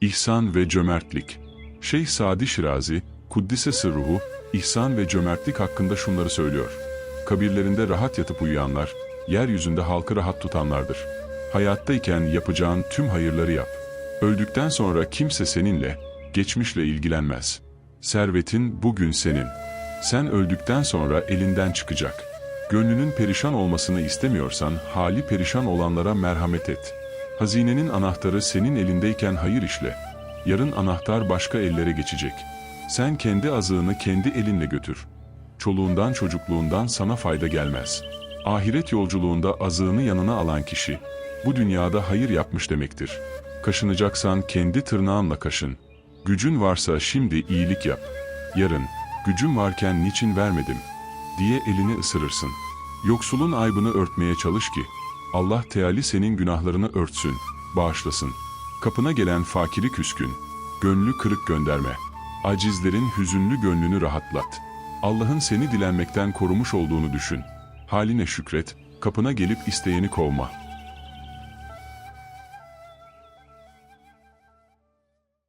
İhsan ve cömertlik. Şeyh Sadi Şirazi, Kuddise Sırruhu, ihsan ve cömertlik hakkında şunları söylüyor. Kabirlerinde rahat yatıp uyuyanlar, yeryüzünde halkı rahat tutanlardır. Hayattayken yapacağın tüm hayırları yap. Öldükten sonra kimse seninle, geçmişle ilgilenmez. Servetin bugün senin. Sen öldükten sonra elinden çıkacak. Gönlünün perişan olmasını istemiyorsan hali perişan olanlara merhamet et. Hazinenin anahtarı senin elindeyken hayır işle. Yarın anahtar başka ellere geçecek. Sen kendi azığını kendi elinle götür. Çoluğundan çocukluğundan sana fayda gelmez. Ahiret yolculuğunda azığını yanına alan kişi, bu dünyada hayır yapmış demektir. Kaşınacaksan kendi tırnağınla kaşın. Gücün varsa şimdi iyilik yap. Yarın, gücüm varken niçin vermedim diye elini ısırırsın. Yoksulun aybını örtmeye çalış ki, Allah Teali senin günahlarını örtsün, bağışlasın. Kapına gelen fakiri küskün, gönlü kırık gönderme. Acizlerin hüzünlü gönlünü rahatlat. Allah'ın seni dilenmekten korumuş olduğunu düşün. Haline şükret, kapına gelip isteyeni kovma.''